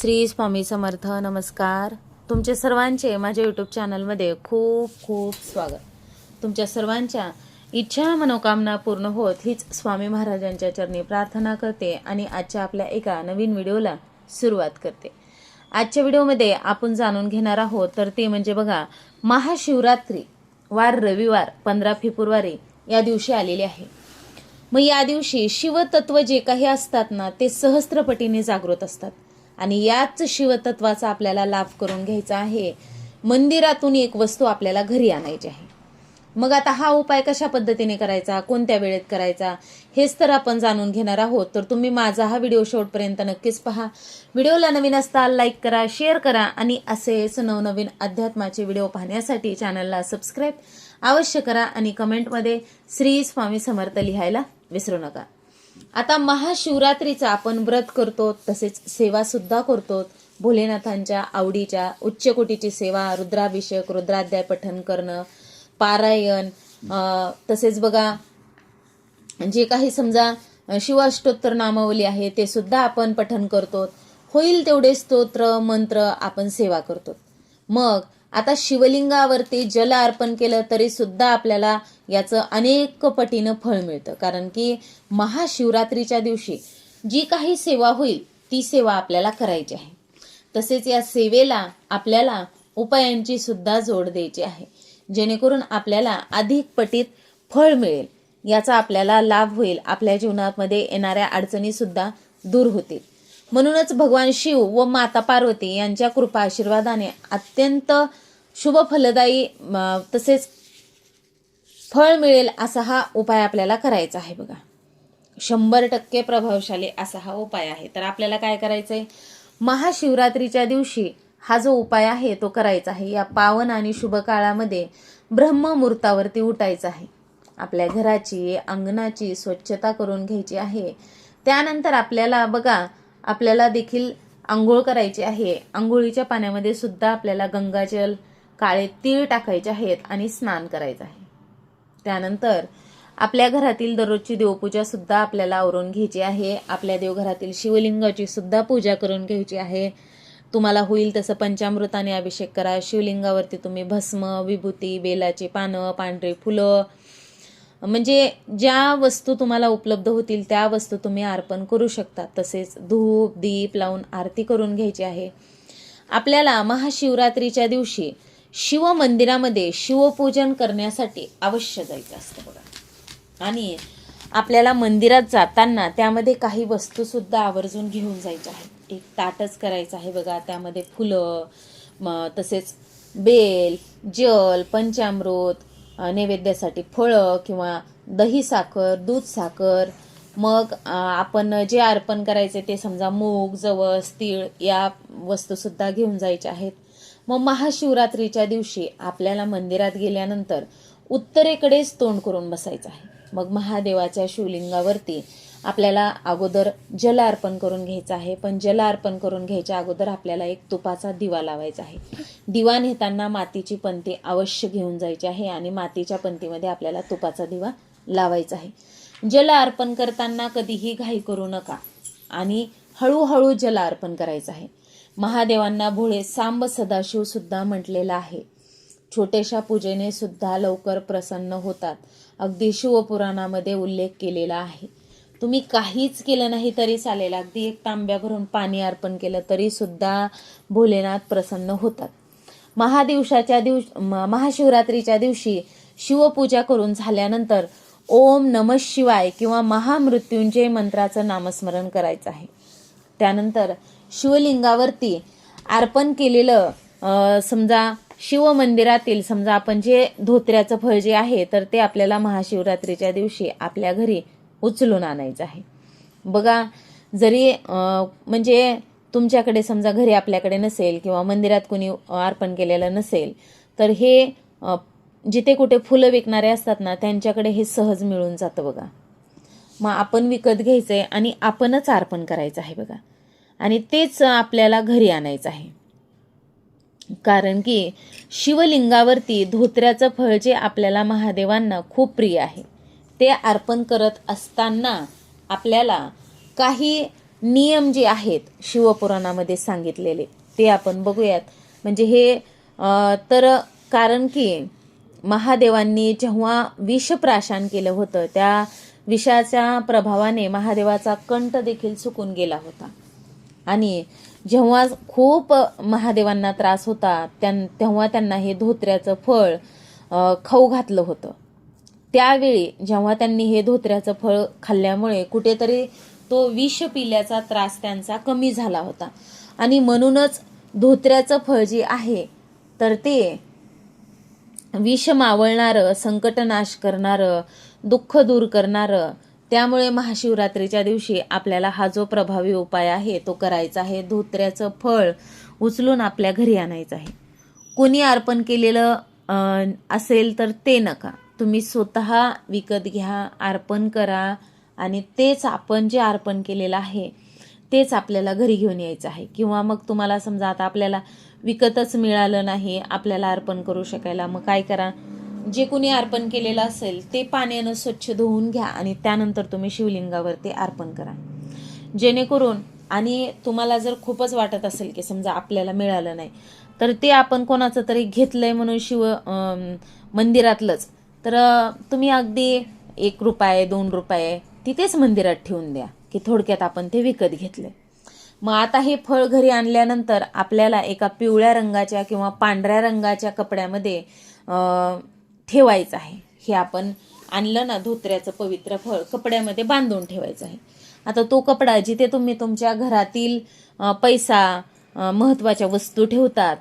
श्री स्वामी समर्थ नमस्कार. तुमचे सर्वांचे माझ्या यूट्यूब चॅनलमध्ये खूप खूप स्वागत. तुमच्या सर्वांच्या इच्छा मनोकामना पूर्ण होत हीच स्वामी महाराजांच्या चरणी प्रार्थना करते आणि आजच्या आपल्या एका नवीन व्हिडिओला सुरुवात करते. आजच्या व्हिडिओमध्ये आपण जाणून घेणार आहोत तर ते म्हणजे बघा महाशिवरात्री वार रविवार पंधरा फेब्रुवारी या दिवशी आलेले आहे. मग या दिवशी शिवतत्व जे काही असतात ना ते सहस्त्रपटीने जागृत असतात. आणि याच शिवतत्वाचा आपल्याला लाभ करून घ्यायचा आहे. मंदिरातून एक वस्तू आपल्याला घरी आणायची आहे. मग आता हा उपाय कशा पद्धतीने करायचा? कोणत्या वेळेत करायचा? हेच तर आपण जाणून घेणार आहोत. तर तुम्ही माझा हा व्हिडिओ शेवटपर्यंत नक्कीच पहा. व्हिडिओला नवीन असताल लाईक करा शेअर करा आणि असेच नवनवीन अध्यात्माचे व्हिडिओ पाहण्यासाठी चॅनलला सबस्क्राईब अवश्य करा आणि कमेंटमध्ये श्री स्वामी समर्थ लिहायला विसरू नका. आता महाशिवरात्रीचा आपण व्रत करतो तसेच सेवा सुद्धा करतो. भोलेनाथांच्या आवडीच्या उच्चकोटीची सेवा रुद्राभिषेक रुद्राध्याय पठन करणं पारायण तसेच बघा जे काही समजा शिवाष्टोत्तर नामावली आहे ते सुद्धा आपण पठन करतो. होईल तेवढे स्तोत्र मंत्र आपण सेवा करतो. मग आता शिवलिंगावरती जल अर्पण केलं तरी सुद्धा आपल्याला याचं अनेक पटीनं फळ मिळतं. कारण की महाशिवरात्रीच्या दिवशी जी काही सेवा होईल ती सेवा आपल्याला करायची आहे. तसेच या सेवेला आपल्याला उपायांची सुद्धा जोड द्यायची आहे. जेणेकरून आपल्याला अधिक पटीत फळ मिळेल. याचा आपल्याला लाभ होईल. आपल्या जीवनामध्ये येणाऱ्या अडचणी सुद्धा दूर होतील. म्हणूनच भगवान शिव व माता पार्वती यांच्या कृपा आशीर्वादाने अत्यंत शुभ फलदायी तसेच फळ मिळेल असा हा उपाय आपल्याला करायचा आहे बघा. शंभर टक्के प्रभावशाली असा हा उपाय आहे. तर आपल्याला काय करायचं आहे महाशिवरात्रीच्या दिवशी हा जो उपाय आहे तो करायचा आहे. या पावन आणि शुभ काळामध्ये ब्रह्ममुहूर्तावरती उठायचं आहे. आपल्या घराची अंगणाची स्वच्छता करून घ्यायची आहे. त्यानंतर आपल्याला बघा आपल्याला देखील आंघोळ करायची आहे. आंघोळीच्या पाण्यामध्ये सुद्धा आपल्याला गंगाजल काळे तीळ टाकायचे आहेत आणि स्नान करायचं आहे. त्यानंतर आपल्या घरातील दररोजची देवपूजा सुद्धा आपल्याला आवरून घ्यायची आहे. आपल्या देवघरातील शिवलिंगाची सुद्धा पूजा करून घ्यायची आहे. तुम्हाला होईल तसं पंचामृताने अभिषेक करा. शिवलिंगावरती तुम्ही भस्म विभूती बेलाची पानं पांढरी फुलं म्हणजे ज्या वस्तू तुम्हाला उपलब्ध होतील त्या वस्तू तुम्ही अर्पण करू शकता. तसेच धूप दीप लावून आरती करून घ्यायची आहे. आपल्याला महाशिवरात्रीच्या दिवशी शिव मंदिरामध्ये शिवपूजन करण्यासाठी अवश्य जायचं असतं बघा. आणि आपल्याला मंदिरात जाताना त्यामध्ये काही वस्तूसुद्धा आवर्जून घेऊन जायच्या आहेत. एक ताटच करायचं आहे बघा. त्यामध्ये फुलं मग तसेच बेल जल पंचामृत नैवेद्यासाठी फळं किंवा दही साखर दूध साखर. मग आपण जे अर्पण करायचे ते समजा मूग जवस तीळ या वस्तूसुद्धा घेऊन जायच्या आहेत. मग महाशिवरात्रीच्या दिवशी आपल्याला मंदिरात गेल्यानंतर उत्तरेकडेच तोंड करून बसायचं आहे. मग महादेवाच्या शिवलिंगावरती आपल्याला अगोदर जल अर्पण करून घ्यायचं आहे. पण जल अर्पण करून घ्यायच्या अगोदर आपल्याला एक तुपाचा दिवा लावायचा आहे. दिवा नेताना मातीची पंती अवश्य घेऊन जायची आहे आणि मातीच्या पंतीमध्ये आपल्याला तुपाचा दिवा लावायचा आहे. जल अर्पण करताना कधीही घाई करू नका आणि हळूहळू जल अर्पण करायचं आहे. महादेवांना भोळे सांब सदाशिव सुद्धा म्हटलेलं आहे. छोट्याशा पूजेने सुद्धा लवकर प्रसन्न होतात. अगदी शिवपुराणामध्ये उल्लेख केलेला आहे. तुम्ही काहीच केलं नाही तरी चालेल. अगदी एक तांब्या भरून पाणी अर्पण केलं तरी सुद्धा भोलेनाथ प्रसन्न होतात. महादिवसाच्या दिवस महाशिवरात्रीच्या दिवशी शिवपूजा करून झाल्यानंतर ओम नम शिवाय किंवा महामृत्युंजय मंत्राचं नामस्मरण करायचं आहे. त्यानंतर शिवलिंगावरती अर्पण केलेलं समजा शिव मंदिरातील समजा आपण जे धोत्र्याचं फळ जे आहे तर ते आपल्याला महाशिवरात्रीच्या दिवशी आपल्या घरी उचलून आणायचं आहे. बघा जरी म्हणजे तुमच्याकडे समजा घरी आपल्याकडे नसेल किंवा मंदिरात कोणी अर्पण केलेलं नसेल तर हे जिथे कुठे फुलं विकणारे असतात ना त्यांच्याकडे हे सहज मिळून जातं बघा. मग आपण विकत घ्यायचं आहे आणि आपणच अर्पण करायचं आहे बघा. आणि तेच आपल्याला घरी आणायचं आहे. कारण की शिवलिंगावरती धोत्र्याचं फळ जे आपल्याला महादेवांना खूप प्रिय आहे. ते अर्पण करत असताना आपल्याला काही नियम जे आहेत शिवपुराणामध्ये सांगितलेले ते आपण बघूयात. म्हणजे हे तर कारण की महादेवांनी जेव्हा विषप्राशान केलं होतं त्या विषाच्या प्रभावाने महादेवाचा कंठ देखील सुकून गेला होता. आणि जेव्हा खूप महादेवांना त्रास होता त्यां तेव्हा त्यांना हे धोत्र्याचं फळ खाऊ घातलं होतं. त्यावेळी जेव्हा त्यांनी हे धोत्र्याचं फळ खाल्ल्यामुळे कुठेतरी तो विष पिल्याचा त्रास त्यांचा कमी झाला होता. आणि म्हणूनच धोत्र्याचं फळ जे आहे तर ते विष मावळणारं संकटनाश करणारं दुःख दूर करणारं त्यामुळे महाशिवरात्रीच्या दिवशी आपल्याला हा जो प्रभावी उपाय आहे तो करायचा आहे. धोत्र्याचं फळ उचलून आपल्या घरी आणायचं आहे. कोणी अर्पण केलेलं असेल तर ते नका. तुम्ही स्वतः विकत घ्या अर्पण करा आणि तेच आपण जे अर्पण केलेलं आहे तेच आपल्याला घरी घेऊन यायचं आहे. किंवा मग तुम्हाला समजा आता आपल्याला विकतच मिळालं नाही आपल्याला अर्पण करू शकायला मग काय करा? जे कोणी अर्पण केलेलं असेल ते पाण्यानं स्वच्छ धुवून घ्या आणि त्यानंतर तुम्ही शिवलिंगावर ते अर्पण करा. जेणेकरून आणि तुम्हाला जर खूपच वाटत असेल की समजा आपल्याला मिळालं नाही तर ते आपण कोणाचं तरी घेतलंय म्हणून शिव मंदिरातलंच. तर तुम्ही अगदी एक रुपये दोन रुपये तिथेच मंदिरात ठेवून द्या की थोडक्यात आपण ते विकत घेतले. मग आता हे फळ घरी आणल्यानंतर आपल्याला एका पिवळ्या रंगाच्या किंवा पांढऱ्या रंगाच्या कपड्यामध्ये ठेवायचं आहे. हे आपण आणलं ना धोत्र्याचं पवित्र फळ कपड्यामध्ये बांधून ठेवायचं आहे. आता तो कपडा जिथे तुम्ही तुमच्या घरातील पैसा महत्त्वाच्या वस्तू ठेवतात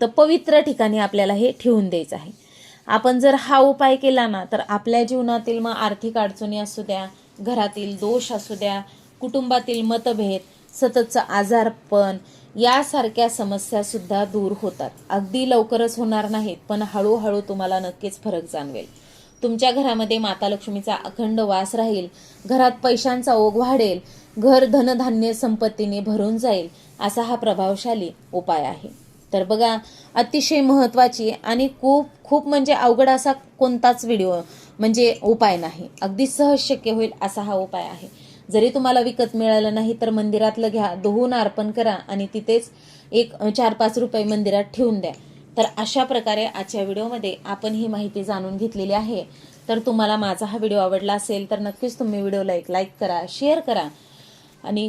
तर पवित्र ठिकाणी आपल्याला हे ठेवून द्यायचं आहे. आपण जर हा उपाय केला ना तर आपल्या जीवनातील मग आर्थिक अडचणी असू द्या घरातील दोष असू द्या कुटुंबातील मतभेद सततचं आजारपण यासारख्या समस्यासुद्धा दूर होतात. अगदी लवकरच होणार नाहीत पण हळूहळू तुम्हाला नक्कीच फरक जाणवेल. तुमच्या घरामध्ये माता लक्ष्मीचा अखंड वास राहील घरात पैशांचा ओघ वाढेल घर धनधान्य संपत्तीने भरून जाईल असा हा प्रभावशाली उपाय आहे. तर बघा अतिशय महत्त्वाची आणि खूप खूप म्हणजे अवघड असा कोणताच व्हिडिओ म्हणजे उपाय नाही. अगदी सहज शक्य होईल असा हा उपाय आहे. जरी तुम्हाला विकत मिळालं नाही तर मंदिरातलं घ्या धुवून अर्पण करा आणि तिथेच एक चार पाच रुपये मंदिरात ठेवून द्या. तर अशा प्रकारे आजच्या व्हिडिओमध्ये आपण ही माहिती जाणून घेतलेली आहे. तर तुम्हाला माझा हा व्हिडिओ आवडला असेल तर नक्कीच तुम्ही व्हिडिओला एक लाईक करा शेअर करा आणि